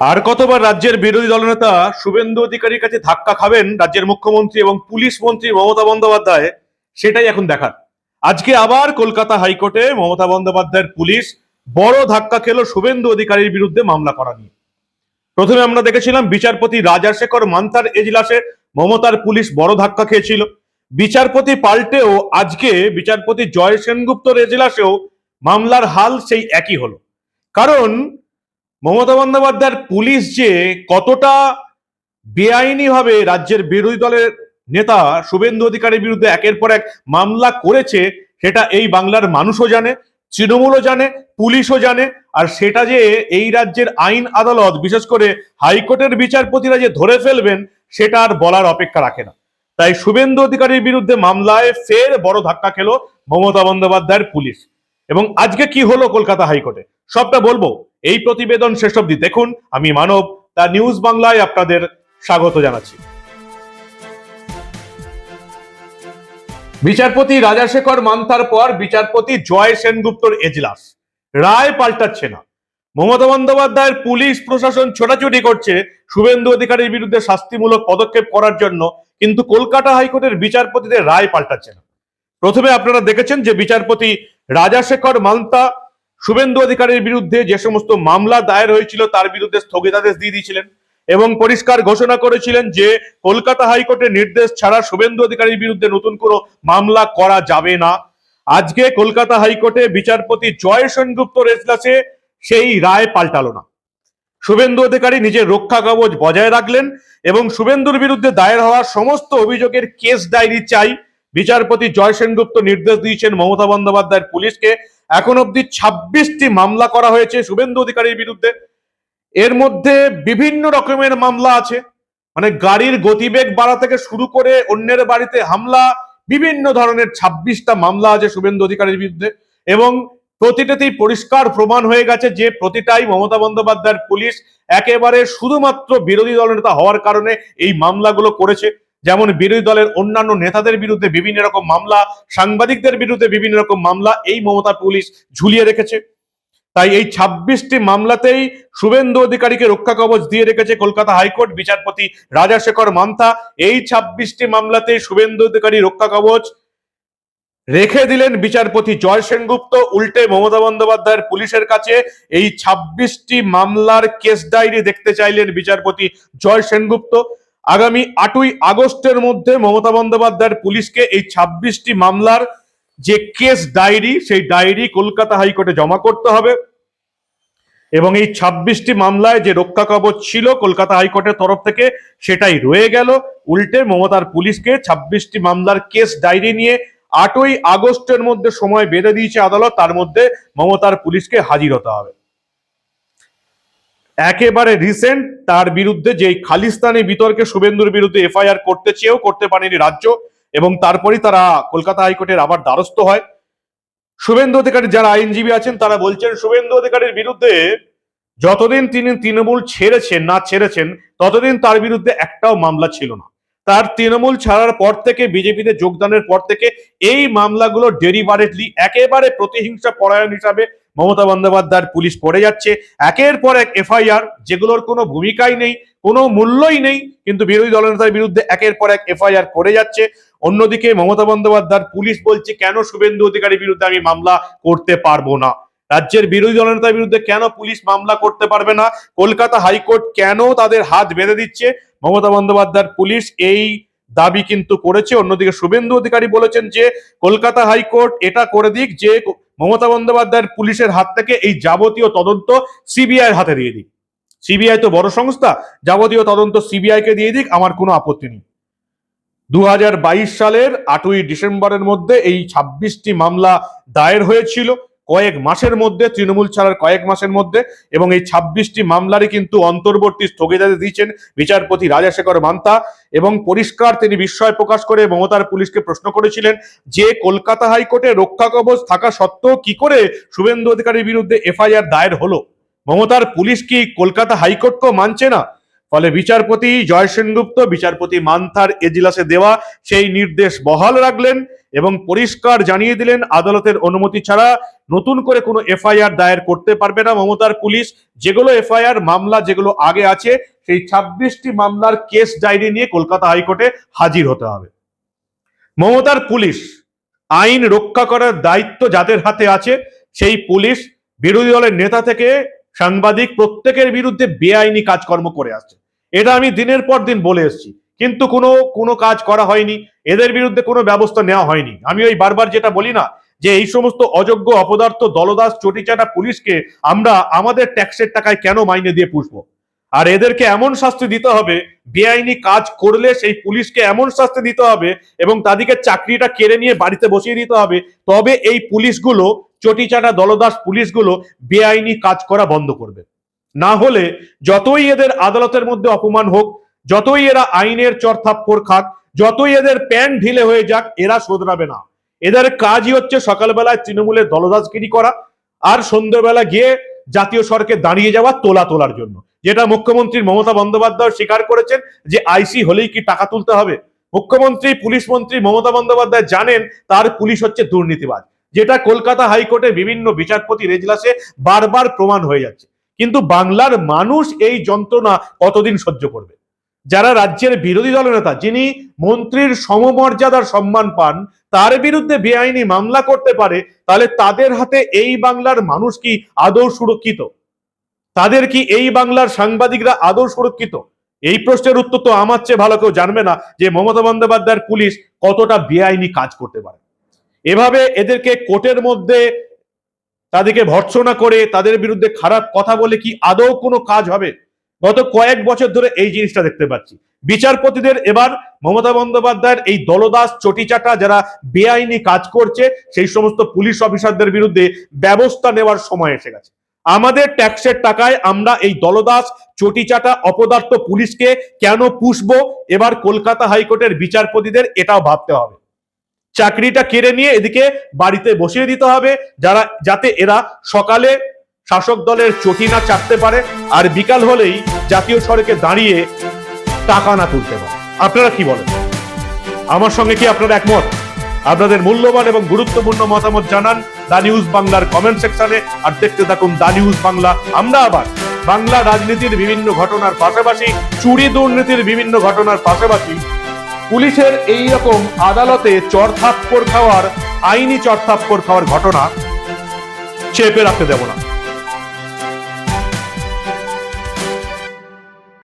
আর কতবার রাজ্যের বিরোধী দলনেতা শুভেন্দু অধিকারীর কাছে ধাক্কা খাবেন রাজ্যের মুখ্যমন্ত্রী এবং পুলিশ মন্ত্রী মমতা বন্দ্যোপাধ্যায়, সেটাই এখন দেখার। আজকে আবার কলকাতা হাইকোর্টে মমতা বন্দ্যোপাধ্যায়ের পুলিশ বড় ধাক্কা খেলো শুভেন্দু অধিকারীর বিরুদ্ধে মামলা করা নিয়ে। প্রথমে আমরা দেখেছিলাম বিচারপতি রাজাশেখর মান্থার এজলাসে মমতার পুলিশ বড় ধাক্কা খেয়েছিল। বিচারপতি পাল্টেও আজকে বিচারপতি জয় সেনগুপ্তর এজলাসেও মামলার হাল সেই একই হলো। কারণ মমতা বন্দ্যোপাধ্যায়ের পুলিশ যে কতটা বেআইনিভাবে রাজ্যের বিরোধী দলের নেতা শুভেন্দু অধিকারীর বিরুদ্ধে একের পর এক মামলা করেছে, সেটা এই বাংলার মানুষও জানে, তৃণমূলও জানে, পুলিশও জানে, আর সেটা যে এই রাজ্যের আইন আদালত, বিশেষ করে হাইকোর্টের বিচারপতিরা যে ধরে ফেলবেন, সেটা আর বলার অপেক্ষা রাখে না। তাই শুভেন্দু অধিকারীর বিরুদ্ধে মামলায় ফের বড় ধাক্কা খেলো মমতা বন্দ্যোপাধ্যায়ের পুলিশ। এবং আজকে কি হলো কলকাতা হাইকোর্টে? সবটা বলব। এই প্রতিবেদন শেষ অবধি দেখুন। আমি মানব তা নিউজ বাংলায় আপনাদের স্বাগত জানাচ্ছি। বিচারপতি রাজাশেখর মান্থার পর বিচারপতি জয় সেনগুপ্তর এজলাস। রায় পাল্টাচ্ছে না। মমতা বন্দ্যোপাধ্যায়ের পুলিশ প্রশাসন ছোটাছুটি করছে শুভেন্দু অধিকারীর বিরুদ্ধে শাস্তিমূলক পদক্ষেপ করার জন্য, কিন্তু কলকাতা হাইকোর্টের বিচারপতিদের রায় পাল্টাচ্ছে না। প্রথমে আপনারা দেখেছেন যে বিচারপতি রাজাশেখর মান্তা শুভেন্দু অধিকারীর বিরুদ্ধে যে সমস্ত মামলা দায়ের হয়েছিল তার বিরুদ্ধে স্থগিতাদেশ দিয়ে দিয়েছিলেন এবং পরিষ্কার ঘোষণা করেছিলেন যে কলকাতা হাইকোর্টের নির্দেশ ছাড়া শুভেন্দু অধিকারীর বিরুদ্ধে নতুন কোনো মামলা করা যাবে না। আজকে কলকাতা হাইকোর্টে বিচারপতি জয় সেনগুপ্ত এজলাসে সেই রায় পাল্টালো না। শুভেন্দু অধিকারী নিজের রক্ষা কবচ বজায় রাখলেন এবং শুভেন্দুর বিরুদ্ধে দায়ের হওয়া সমস্ত অভিযোগের কেস ডায়েরি চাই বিচারপতি জয় সেনগুপ্ত নির্দেশ দিয়েছেন মমতা বন্দ্যোপাধ্যায়ের পুলিশকে। এখন অবধি ছাব্বিশটি মামলা করা হয়েছে শুভেন্দু অধিকারীর বিরুদ্ধে। এর মধ্যে বিভিন্ন রকমের মামলা আছে। মানে গাড়ির গতিবেগ বাড়া থেকে শুরু করে অন্যের বাড়িতে হামলা, বিভিন্ন ধরনের ছাব্বিশটা মামলা আছে শুভেন্দু অধিকারীর বিরুদ্ধে। এবং প্রতিটাতেই পরিষ্কার প্রমাণ হয়ে গেছে যে প্রতিটাই মমতা বন্দ্যোপাধ্যায়ের পুলিশ একেবারে শুধুমাত্র বিরোধী দলনেতা হওয়ার কারণে এই মামলাগুলো করেছে। যেমন বিরোধী দলের অন্যান্য নেতাদের বিরুদ্ধে বিভিন্ন রকম মামলা, সাংবাদিকদের বিরুদ্ধে বিভিন্ন রকম মামলা, এই মমতা পুলিশ ঝুলিয়ে রেখেছে। তাই এই ছাব্বিশটি মামলাতেই শুভেন্দু অধিকারীকে রক্ষা কবচ দিয়ে রেখেছে কলকাতা হাইকোর্ট বিচারপতি রাজাশেখর মান্থা। এই ছাব্বিশটি মামলাতেই শুভেন্দু অধিকারী রক্ষা কবচ রেখে দিলেন বিচারপতি জয় সেনগুপ্ত। উল্টে মমতা বন্দ্যোপাধ্যায়ের পুলিশের কাছে এই ছাব্বিশটি মামলার কেস ডায়েরি দেখতে চাইলেন বিচারপতি জয় সেনগুপ্ত। আগামী আটই আগস্টের মধ্যে মমতা বন্দ্যোপাধ্যায়ের পুলিশকে এই ছাব্বিশটি মামলার যে কেস ডায়েরি, সেই ডায়েরি কলকাতা হাইকোর্টে জমা করতে হবে। এবং এই ছাব্বিশটি মামলায় যে রক্ষা কবচ ছিল কলকাতা হাইকোর্টের তরফ থেকে, সেটাই রয়ে গেল। উল্টে মমতার পুলিশকে ছাব্বিশটি মামলার কেস ডায়েরি নিয়ে আটই আগস্টের মধ্যে সময় বেঁধে দিয়েছে আদালত, তার মধ্যে মমতার পুলিশকে হাজির হতে হবে। একেবারে রিসেন্ট তার বিরুদ্ধে যে খালিস্তানি বিতর্কে শুভেন্দুর বিরুদ্ধে এফআইআর করতে চেয়েও করতে পারেনি রাজ্য এবং তারপরই তারা কলকাতা হাইকোর্টের আবার দ্বারস্থ হয়। শুভেন্দু অধিকারী যারা আইনজীবী আছেন তারা বলছেন শুভেন্দু অধিকারীর বিরুদ্ধে যতদিন তিনি তৃণমূল ছেড়েছেন, না ছেড়েছেন, ততদিন তার বিরুদ্ধে একটাও মামলা ছিল না। তার তৃণমূল ছাড়ার পর থেকে বিজেপিতে যোগদানের পর থেকে এই মামলাগুলো ডেরিভারেটলি একেবারে প্রতিহিংসা পরায়ণ হিসাবে মমতা বন্দ্যোপাধ্যায়ের পুলিশ করে যাচ্ছে। একের পর এক এফআইআর, যেগুলোর কোনো ভূমিকাই নেই, কোনো মূল্যই নেই, কিন্তু বিরোধী দলনেতার বিরুদ্ধে একের পর এক এফআইআর করে যাচ্ছে। অন্যদিকে মমতা বন্দ্যোপাধ্যায়ের পুলিশ বলছে, কেন শুভেন্দু অধিকারীর বিরুদ্ধে আমি মামলা করতে পারব না? রাজ্যের বিরোধী দলনেতার বিরুদ্ধে কেন পুলিশ মামলা করতে পারবে না? কলকাতা হাইকোর্ট কেন তাদের হাত বেঁধে দিচ্ছে? মমতা বন্দ্যোপাধ্যায়ের পুলিশ এই দাবি কিন্তু করেছে। অন্যদিকে শুভেন্দু অধিকারী বলেছেন যে, কলকাতা হাইকোর্ট এটা করে দিক যে, মমতা বন্দ্যোপাধ্যায়ের পুলিশের হাত থেকে এই যাবতীয় তদন্ত সিবিআই হাতে দিয়ে দিক। সিবিআই তো বড় সংস্থা, যাবতীয় তদন্ত সিবিআই কে দিয়ে দিক, আমার কোনো আপত্তি নেই। দু হাজার বাইশ সালের আটই ডিসেম্বরের মধ্যে এই ছাব্বিশটি মামলা দায়ের হয়েছিল। কয়েক মাসের মধ্যে, তৃণমূল ছাড়ার কয়েক মাসের মধ্যে, এবং এই ছাব্বিশটি মামলারই কিন্তু অন্তর্বর্তী স্থগিতাদেশ দিয়েছেন বিচারপতি রাজাশেখর মান্তা। এবং পরিষ্কার তিনি বিস্ময় প্রকাশ করে মমতার পুলিশকে প্রশ্ন করেছিলেন যে, কলকাতা হাইকোর্টে রক্ষা কবচ থাকা সত্ত্বেও কি করে শুভেন্দু অধিকারীর বিরুদ্ধে এফআইআর দায়ের হলো? মমতার পুলিশ কি কলকাতা হাইকোর্টকেও মানছে না? ফলে বিচারপতি জয় সেনগুপ্ত, বিচারপতি মান্থার এজিলাসে দেওয়া সেই নির্দেশ বহাল রাখলেন। এবং পরিষ্কার জানিয়ে দিলেন, আদালতের অনুমতি ছাড়া নতুন করে কোনো এফআইআর দায়ের করতে পারবে না মমতার পুলিশ। যেগুলো এফআইআর মামলা যেগুলো আগে আছে, সেই ছাব্বিশটি মামলার কেস ডায়েরি নিয়ে কলকাতা হাইকোর্টে হাজির হতে হবে। মমতার পুলিশ আইন রক্ষা করার দায়িত্ব যাদের হাতে আছে, সেই পুলিশ বিরোধী দলের নেতা থেকে সাংবাদিক প্রত্যেকের বিরুদ্ধে বেআইনি কাজকর্ম করে আসছে। এটা আমি দিনের পর দিন বলে এসেছি। কিন্তু কোনো কোনো কাজ করা হয়নি। এদের বিরুদ্ধে কোনো ব্যবস্থা নেওয়া হয়নি। আমি ওই বারবার যেটা বলি না, যে এই সমস্ত অযোগ্য অপদার্থ দলদাস চটিচাটা পুলিশকে আমরা আমাদের ট্যাক্সের টাকায় কেন মাইনে দিয়ে পুষবো? আর এদেরকে এমন শাস্তি দিতে হবে, বেআইনি কাজ করলে সেই পুলিশকে এমন শাস্তি দিতে হবে এবং তাদেরকে চাকরিটা কেড়ে নিয়ে বাড়িতে বসিয়ে দিতে হবে, তবে এই পুলিশগুলো, চটিচাটা দলদাস পুলিশগুলো বেআইনি কাজ করা বন্ধ করবে। না হলে যতই এদের আদালতের মধ্যে অপমান হোক যতই এরা আইনের চরথাপ্পর খাক, যতই এদের প্যান ঢিলে হয়ে যাক, এরা শোধরাবে না। এদের কাজই হচ্ছে সকালবেলায় তৃণমূলের দলদাসগিরি করা আর সন্ধ্যেবেলা গিয়ে জাতীয় সড়কে দাঁড়িয়ে যাওয়া তোলা তোলার জন্য। যেটা মুখ্যমন্ত্রী মমতা বন্দ্যোপাধ্যায় স্বীকার করেছেন যে আইসি হলেই কি টাকা তুলতে হবে। মুখ্যমন্ত্রী, পুলিশ মন্ত্রী মমতা বন্দ্যোপাধ্যায় জানেন তার পুলিশ হচ্ছে দুর্নীতিবাজ। যেটা কলকাতা হাইকোর্টে বিভিন্ন বিচারপতির এজলাসে বারবার প্রমাণ হয়ে যাচ্ছে। কিন্তু বাংলার মানুষ এই যন্ত্রণা কতদিন সহ্য করবে? যারা রাজ্যের বিরোধী দলনেতা যিনি মন্ত্রীর সমমর্যাদার সম্মান পান, তার বিরুদ্ধে বেআইনি মামলা করতে পারে, তাহলে তাদের হাতে এই বাংলার মানুষ কি আদৌ সুরক্ষিত? তাদের কি এই বাংলার সাংবাদিকরা আদৌ সুরক্ষিত? এই প্রশ্নের উত্তর তো আমার চেয়ে ভালো কেউ জানবে না যে মমতা বন্দ্যোপাধ্যায়ের পুলিশ কতটা বেআইনি কাজ করতে পারে। এভাবে এদেরকে কোর্টের মধ্যে তাদেরকে ভর্ৎসনা করে, তাদের বিরুদ্ধে খারাপ কথা বলে কি আদৌ কোনো কাজ হবে? গত কয়েক বছর ধরে এই জিনিসটা দেখতে পাচ্ছি। বিচারপতিদের এবার মমতা বন্দ্যোপাধ্যায়ের এই দলদাস চটিচাটা যারা বেআইনি কাজ করছে, সেই সমস্ত পুলিশ অফিসারদের বিরুদ্ধে ব্যবস্থা নেওয়ার সময় এসে গেছে। আমাদের ট্যাক্সের টাকায় আমরা এই দলদাস চটিচাটা অপদার্থ পুলিশকে কেন পুষবো? এবার কলকাতা হাইকোর্টের বিচারপতিদের এটাও ভাবতে হবে। চাকরিটা কেড়ে নিয়ে এদিকে বাড়িতে বসিয়ে দিতে হবে, যারা যাতে এরা সকালে শাসক দলের চটি না চাটতে পারে, আর বিকাল হলেই জাতীয় সড়কে দাঁড়িয়ে টাকা না তুলতে পারে। আপনারা কি বলেন? আমার সঙ্গে কি আপনারা একমত? আপনাদের মূল্যবান এবং গুরুত্বপূর্ণ মতামত জানান দা নিউজ বাংলার কমেন্ট সেকশনে, আর দেখতে থাকুন দা নিউজ বাংলা। আমরা আবার বাংলা রাজনীতির বিভিন্ন ঘটনার পাশাপাশি চুরি দুর্নীতির বিভিন্ন ঘটনার পাশাপাশি পুলিশের এই রকম আদালতে চরথাপ্পর খাওয়ার, আইনি চরথাপ্পর খাওয়ার ঘটনা চেপে রাখতে দেব না।